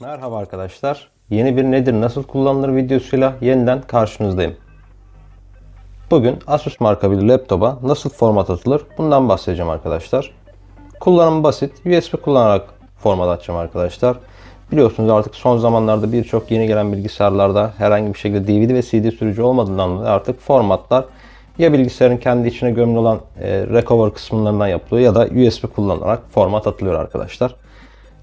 Merhaba arkadaşlar. Yeni bir nedir nasıl kullanılır videosuyla yeniden karşınızdayım. Bugün Asus marka bir laptopa nasıl format atılır bundan bahsedeceğim arkadaşlar. Kullanımı basit. USB kullanarak format atacağım arkadaşlar. Biliyorsunuz artık son zamanlarda birçok yeni gelen bilgisayarlarda herhangi bir şekilde DVD ve CD sürücü olmadığından dolayı artık formatlar ya bilgisayarın kendi içine gömülü olan e, recover kısımlarından yapılıyor ya da USB kullanarak format atılıyor arkadaşlar.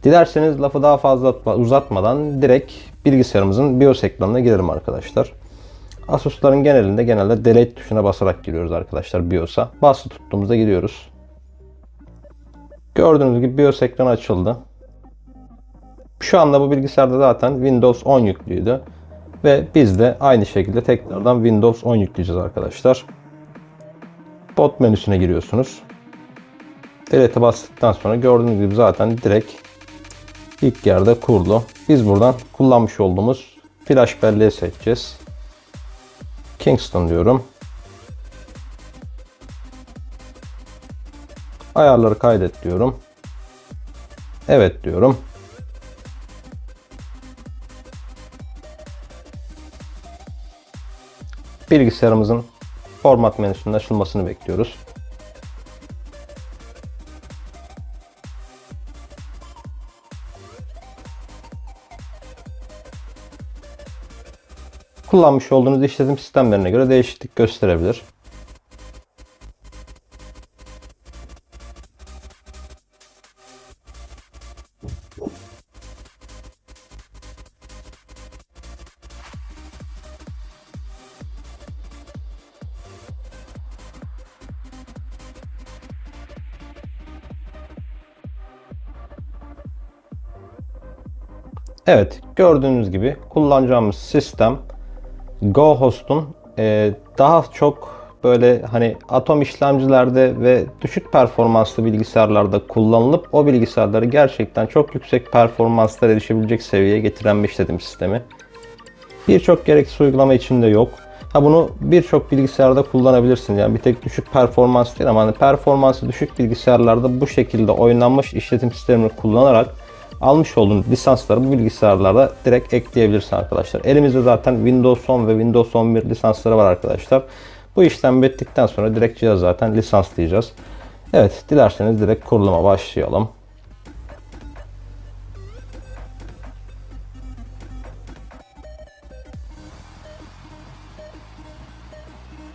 Dilerseniz lafı daha fazla atma- uzatmadan direkt bilgisayarımızın BIOS ekranına girelim arkadaşlar. Asus'ların genelinde genelde delete tuşuna basarak giriyoruz arkadaşlar BIOS'a. Basılı tuttuğumuzda giriyoruz. Gördüğünüz gibi BIOS ekranı açıldı. Şu anda bu bilgisayarda zaten Windows 10 yüklüydü. Ve biz de aynı şekilde tekrardan Windows 10 yükleyeceğiz arkadaşlar. Bot menüsüne giriyorsunuz. Delete'e bastıktan sonra gördüğünüz gibi zaten direkt ilk yerde kurulu. Biz buradan kullanmış olduğumuz flash belleği seçeceğiz. Kingston diyorum. Ayarları kaydet diyorum. Evet diyorum. Bilgisayarımızın format menüsünün açılmasını bekliyoruz. Kullanmış olduğunuz işletim sistemlerine göre değişiklik gösterebilir. Evet, gördüğünüz gibi kullanacağımız sistem GoHost'un e, daha çok böyle hani atom işlemcilerde ve düşük performanslı bilgisayarlarda kullanılıp o bilgisayarları gerçekten çok yüksek performanslara erişebilecek seviyeye getiren bir işletim sistemi. Birçok gereksiz uygulama içinde yok. Ha bunu birçok bilgisayarda kullanabilirsin. Yani bir tek düşük performans değil ama hani performansı düşük bilgisayarlarda bu şekilde oynanmış işletim sistemini kullanarak almış olduğunuz lisansları bu bilgisayarlarda direkt ekleyebilirsin arkadaşlar. Elimizde zaten Windows 10 ve Windows 11 lisansları var arkadaşlar. Bu işlem bittikten sonra direkt cihaz zaten lisanslayacağız. Evet dilerseniz direkt kuruluma başlayalım.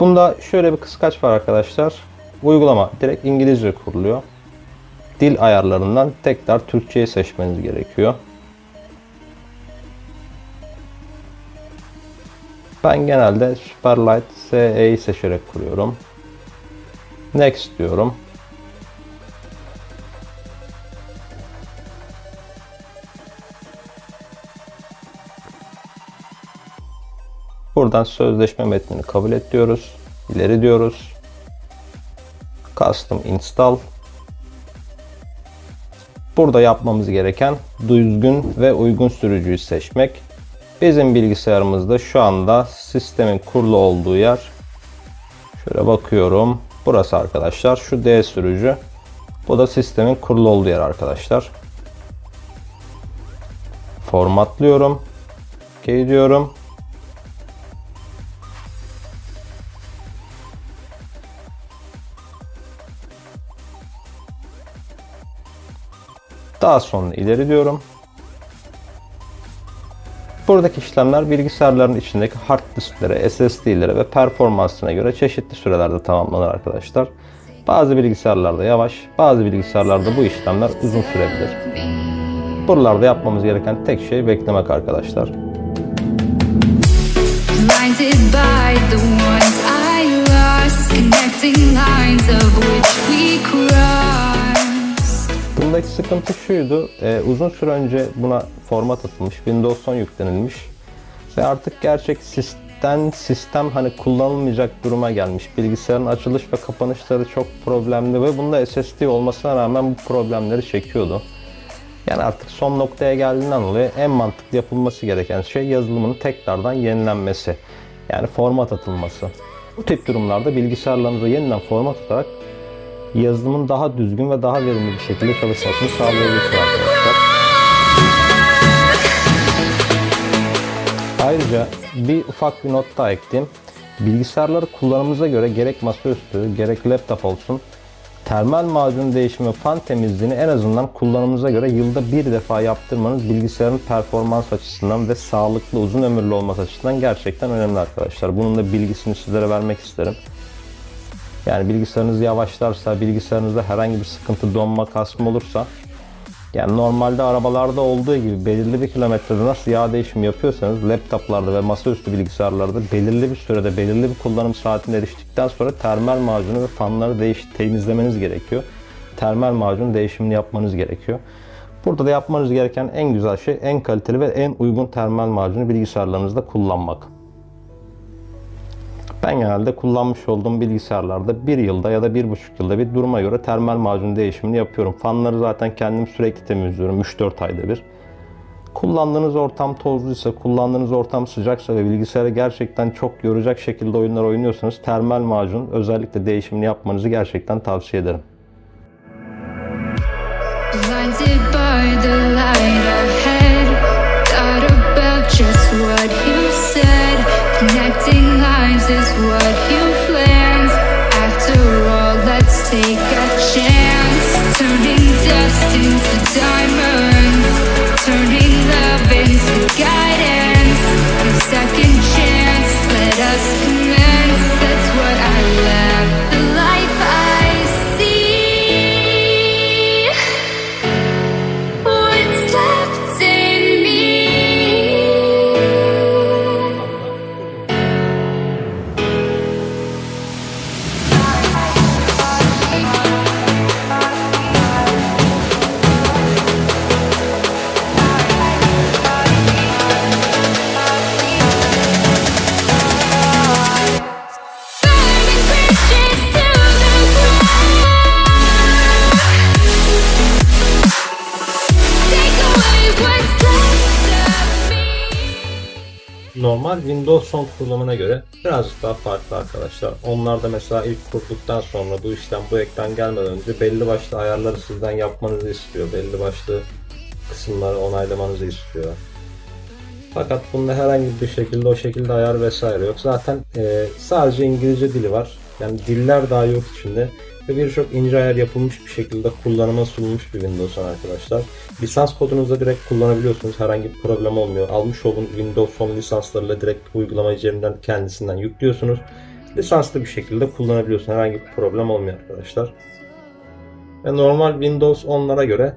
Bunda şöyle bir kıskaç var arkadaşlar. Uygulama direkt İngilizce kuruluyor. Dil ayarlarından tekrar Türkçeyi seçmeniz gerekiyor. Ben genelde Superlight SE'yi seçerek kuruyorum. Next diyorum. Buradan sözleşme metnini kabul et diyoruz. İleri diyoruz. Custom install. Burada yapmamız gereken düzgün ve uygun sürücüyü seçmek. Bizim bilgisayarımızda şu anda sistemin kurulu olduğu yer. Şöyle bakıyorum. Burası arkadaşlar. Şu D sürücü. Bu da sistemin kurulu olduğu yer arkadaşlar. Formatlıyorum. OK diyorum. Daha sonra ileri diyorum. Buradaki işlemler bilgisayarların içindeki hard disklere, SSD'lere ve performansına göre çeşitli sürelerde tamamlanır arkadaşlar. Bazı bilgisayarlarda yavaş, bazı bilgisayarlarda bu işlemler uzun sürebilir. Buralarda yapmamız gereken tek şey beklemek arkadaşlar. Connecting lines of which we crossed. Bundaki sıkıntı şuydu. e, uzun süre önce buna format atılmış. Windows 10 yüklenilmiş. Ve artık gerçek sistem sistem hani kullanılmayacak duruma gelmiş. Bilgisayarın açılış ve kapanışları çok problemli ve bunda SSD olmasına rağmen bu problemleri çekiyordu. Yani artık son noktaya geldiğinden dolayı en mantıklı yapılması gereken şey yazılımın tekrardan yenilenmesi. Yani format atılması. Bu tip durumlarda bilgisayarlarınızı yeniden format atarak yazılımın daha düzgün ve daha verimli bir şekilde çalışmasını sağlayabilirsiniz arkadaşlar. Ayrıca bir ufak bir not daha ekleyeyim. Bilgisayarları kullanımıza göre gerek masaüstü gerek laptop olsun termal macun değişimi fan temizliğini en azından kullanımıza göre yılda bir defa yaptırmanız bilgisayarın performans açısından ve sağlıklı uzun ömürlü olması açısından gerçekten önemli arkadaşlar. Bunun da bilgisini sizlere vermek isterim. Yani bilgisayarınız yavaşlarsa, bilgisayarınızda herhangi bir sıkıntı, donma, kasma olursa yani normalde arabalarda olduğu gibi belirli bir kilometrede nasıl yağ değişimi yapıyorsanız laptoplarda ve masaüstü bilgisayarlarda belirli bir sürede belirli bir kullanım saatine eriştikten sonra termal macunu ve fanları değiş temizlemeniz gerekiyor. Termal macun değişimini yapmanız gerekiyor. Burada da yapmanız gereken en güzel şey en kaliteli ve en uygun termal macunu bilgisayarlarınızda kullanmak. Ben genelde kullanmış olduğum bilgisayarlarda bir yılda ya da bir buçuk yılda bir duruma göre termal macun değişimini yapıyorum. Fanları zaten kendim sürekli temizliyorum 3-4 ayda bir. Kullandığınız ortam tozluysa, kullandığınız ortam sıcaksa ve bilgisayarı gerçekten çok yoracak şekilde oyunlar oynuyorsanız termal macun özellikle değişimini yapmanızı gerçekten tavsiye ederim. Take a chance turning dust into diamonds. Turning Normal Windows son kurulumuna göre birazcık daha farklı arkadaşlar. Onlarda mesela ilk kurduktan sonra bu işlem bu ekran gelmeden önce belli başlı ayarları sizden yapmanızı istiyor. Belli başlı kısımları onaylamanızı istiyor. Fakat bunda herhangi bir şekilde o şekilde ayar vesaire yok. Zaten e, sadece İngilizce dili var. Yani diller daha yok içinde. Ve birçok ince ayar yapılmış bir şekilde kullanıma sunulmuş bir Windows 10 arkadaşlar. Lisans kodunuzda direkt kullanabiliyorsunuz. Herhangi bir problem olmuyor. Almış olduğunuz Windows 10 lisanslarıyla direkt uygulama üzerinden kendisinden yüklüyorsunuz. Lisanslı bir şekilde kullanabiliyorsunuz. Herhangi bir problem olmuyor arkadaşlar. Ve normal Windows 10'lara göre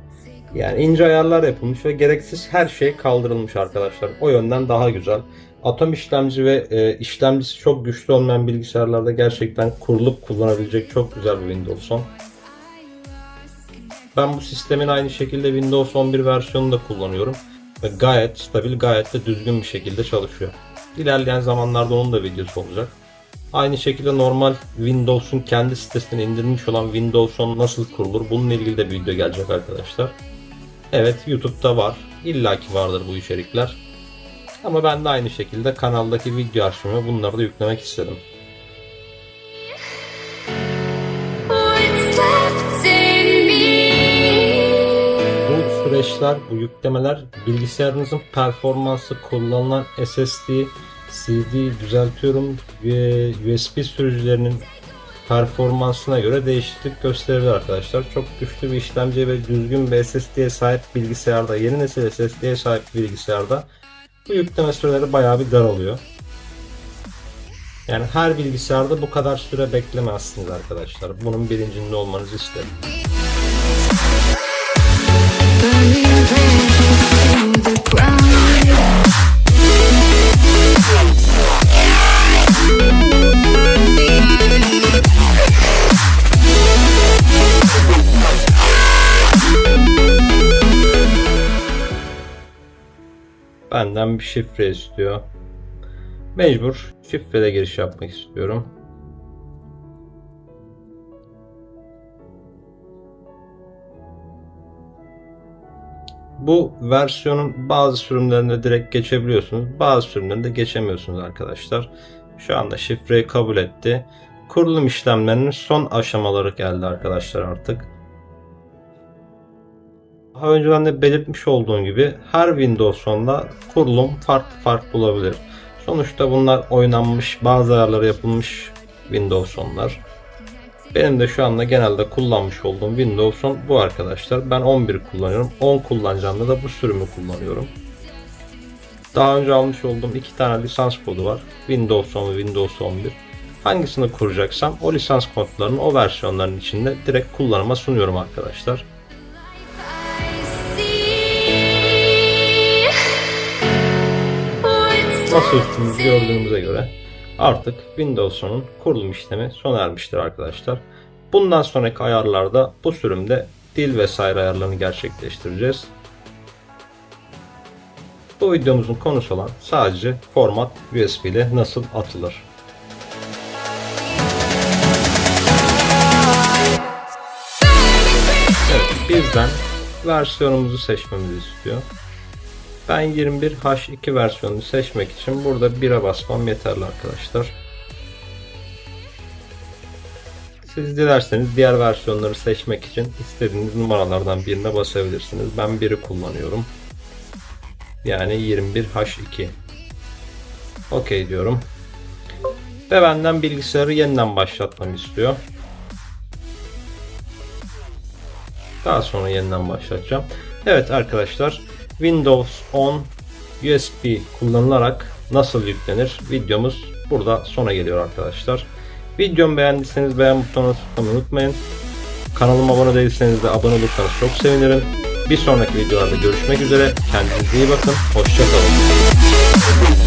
yani ince ayarlar yapılmış ve gereksiz her şey kaldırılmış arkadaşlar. O yönden daha güzel. Atom işlemci ve e, işlemcisi çok güçlü olmayan bilgisayarlarda gerçekten kurulup kullanabilecek çok güzel bir Windows 10. Ben bu sistemin aynı şekilde Windows 11 versiyonunu da kullanıyorum. Ve gayet stabil, gayet de düzgün bir şekilde çalışıyor. İlerleyen zamanlarda onun da videosu olacak. Aynı şekilde normal Windows'un kendi sitesine indirmiş olan Windows 10 nasıl kurulur bununla ilgili de bir video gelecek arkadaşlar. Evet YouTube'da var. İlla ki vardır bu içerikler. Ama ben de aynı şekilde kanaldaki video arşivime bunları da yüklemek istedim. Bu süreçler, bu yüklemeler bilgisayarınızın performansı, kullanılan SSD, CD düzeltiyorum ve USB sürücülerinin performansına göre değişiklik gösterebilir arkadaşlar. Çok güçlü bir işlemci ve düzgün bir SSD'ye sahip bilgisayarda, yeni nesil SSD'ye sahip bilgisayarda bu yükleme süreleri bayağı bir daralıyor. Yani her bilgisayarda bu kadar süre beklemezsiniz arkadaşlar. Bunun bilincinde olmanızı isterim. The. Benden bir şifre istiyor. Mecbur şifrede giriş yapmak istiyorum. Bu versiyonun bazı sürümlerinde direkt geçebiliyorsunuz. Bazı sürümlerinde geçemiyorsunuz arkadaşlar. Şu anda şifreyi kabul etti. Kurulum işlemlerinin son aşamaları geldi arkadaşlar artık. Daha önceden de belirtmiş olduğum gibi her Windows sonunda kurulum farklı farklı olabilir. Sonuçta bunlar oynanmış, bazı ayarları yapılmış Windows sonlar. Benim de şu anda genelde kullanmış olduğum Windows 10 bu arkadaşlar. Ben 11 kullanıyorum. 10 kullanacağımda da bu sürümü kullanıyorum. Daha önce almış olduğum iki tane lisans kodu var. Windows 10 ve Windows 11. Hangisini kuracaksam o lisans kodlarını o versiyonların içinde direkt kullanıma sunuyorum arkadaşlar. Masa üstümüzü gördüğümüze göre artık Windows 10'un kurulum işlemi sona ermiştir arkadaşlar. Bundan sonraki ayarlarda bu sürümde dil vesaire ayarlarını gerçekleştireceğiz. Bu videomuzun konusu olan sadece format USB ile nasıl atılır. Evet, bizden versiyonumuzu seçmemizi istiyor. Ben 21H2 versiyonunu seçmek için burada 1'e basmam yeterli arkadaşlar. Siz dilerseniz diğer versiyonları seçmek için istediğiniz numaralardan birine basabilirsiniz. Ben 1'i kullanıyorum. Yani 21H2. OK diyorum. Ve benden bilgisayarı yeniden başlatmamı istiyor. Daha sonra yeniden başlatacağım. Evet arkadaşlar Windows 10 USB kullanılarak nasıl yüklenir videomuz burada sona geliyor arkadaşlar. Videomu beğendiyseniz beğen butonuna tıklamayı unutmayın. Kanalıma abone değilseniz de abone olursanız çok sevinirim. Bir sonraki videolarda görüşmek üzere. Kendinize iyi bakın. Hoşçakalın.